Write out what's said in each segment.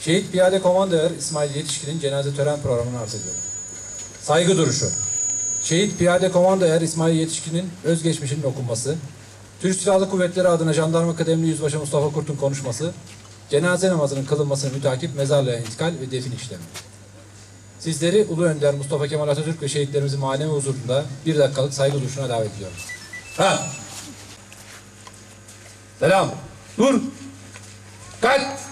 Şehit Piyade Komando Er İsmail Yetişkin'in cenaze tören programını arz ediyorum. Saygı duruşu. Şehit Piyade Komando Er İsmail Yetişkin'in özgeçmişinin okunması, Türk Silahlı Kuvvetleri adına Jandarma Kıdemli Yüzbaşı Mustafa Kurt'un konuşması, cenaze namazının kılınmasını mütakip mezarlığa intikal ve defin işlemi. Sizleri Ulu Önder Mustafa Kemal Atatürk ve şehitlerimizin manevi huzurunda bir dakikalık saygı duruşuna davet ediyorum. Ha! Selam! Dur! Kalk!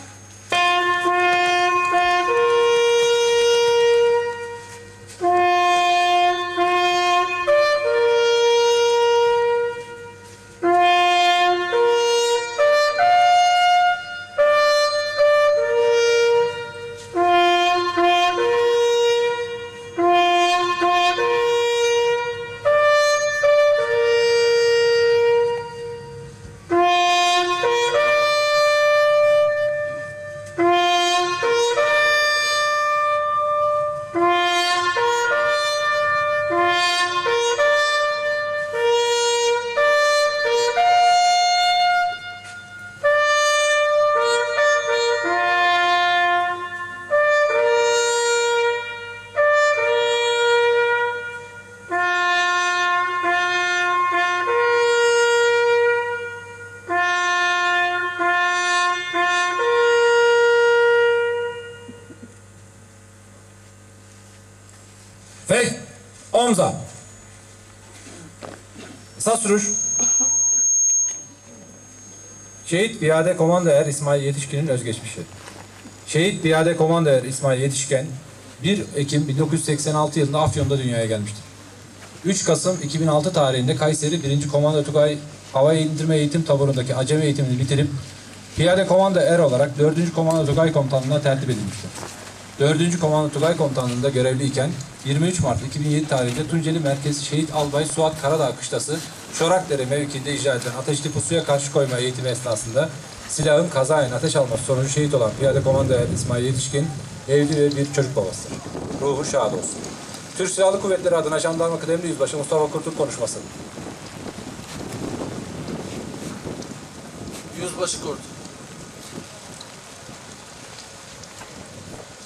Omza. Esas sürüş. Şehit Piyade Komando Er İsmail Yetişkin'in özgeçmişi. Şehit Piyade Komando Er İsmail Yetişken 1 Ekim 1986 yılında Afyon'da dünyaya gelmiştir. 3 Kasım 2006 tarihinde Kayseri 1. Komando Tugay Hava İndirme Eğitim Taburu'ndaki acemi eğitimini bitirip Piyade Komando Er olarak 4. Komando Tugay Komutanlığı'na tertip edilmiştir. 4. Komando Tugay Komutanlığı'nda görevliyken 23 Mart 2007 tarihinde Tunceli Merkezi Şehit Albay Suat Karadağ Kışlası Çorakdere mevkiinde icra edilen ateşli pusuya karşı koyma eğitimi esnasında silahın kazayen ateş alması sonucu şehit olan Piyade Komando Er İsmail Yetişkin evli ve bir çocuk babası. Ruhu şad olsun. Türk Silahlı Kuvvetleri adına Jandarma Kıdemli Yüzbaşı Mustafa Kurt'un konuşması. Yüzbaşı Kurt.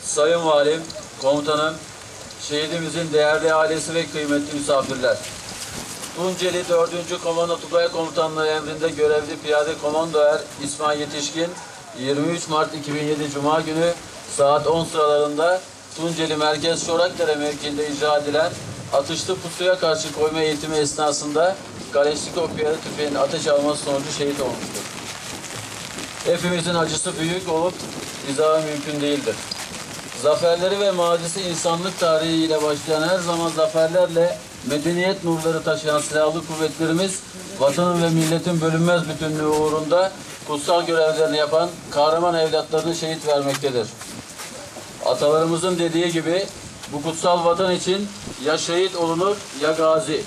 Sayın Valim, Komutanım, şehidimizin değerli ailesi ve kıymetli misafirler. Tunceli 4. Komando Tugay Komutanlığı emrinde görevli Piyade Komando Er İsmail Yetişkin 23 Mart 2007 Cuma günü saat 10 sıralarında Tunceli Merkez Çorakdere mevkiinde icra edilen atışlı pusuya karşı koyma eğitimi esnasında Kaleşnikov piyade tüfeğinin ateş alması sonucu şehit olmuştur. Hepimizin acısı büyük olup izahı mümkün değildir. Zaferleri ve mazisi insanlık tarihiyle başlayan her zaman zaferlerle medeniyet nurları taşıyan silahlı kuvvetlerimiz vatanın ve milletin bölünmez bütünlüğü uğrunda kutsal görevlerini yapan kahraman evlatlarını şehit vermektedir. Atalarımızın dediği gibi bu kutsal vatan için ya şehit olunur ya gazi.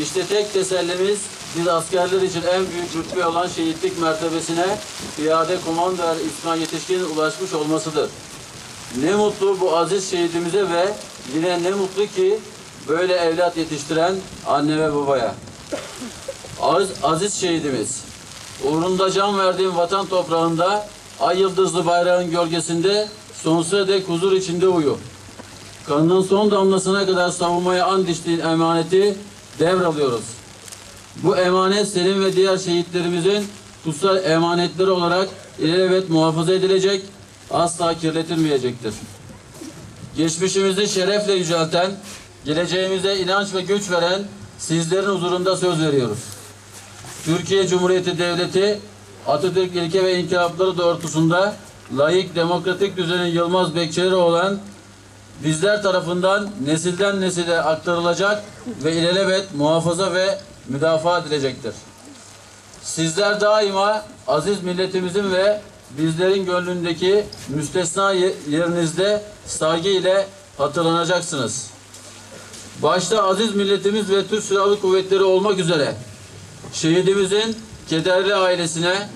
İşte tek tesellimiz biz askerler için en büyük rütbe olan şehitlik mertebesine piyade komandoer İsmail Yetişkin'in ulaşmış olmasıdır. Ne mutlu bu aziz şehidimize ve yine ne mutlu ki böyle evlat yetiştiren anne ve babaya. Aziz, aziz şehidimiz, uğrunda can verdiğim vatan toprağında ay yıldızlı bayrağın gölgesinde sonsuza dek huzur içinde uyu. Kanının son damlasına kadar savunmaya and içtiğin emaneti devralıyoruz. Bu emanet senin ve diğer şehitlerimizin kutsal emanetleri olarak ilelebet muhafaza edilecek, asla kirletilmeyecektir. Geçmişimizi şerefle yücelten, geleceğimize inanç ve güç veren sizlerin huzurunda söz veriyoruz. Türkiye Cumhuriyeti Devleti Atatürk ilke ve inkılapları doğrultusunda layık demokratik düzenin yılmaz bekçileri olan bizler tarafından nesilden nesile aktarılacak ve ilelebet muhafaza ve müdafaa edilecektir. Sizler daima aziz milletimizin ve bizlerin gönlündeki müstesna ye- yerinizde saygı ile hatırlanacaksınız. Başta aziz milletimiz ve Türk Silahlı Kuvvetleri olmak üzere şehidimizin kederli ailesine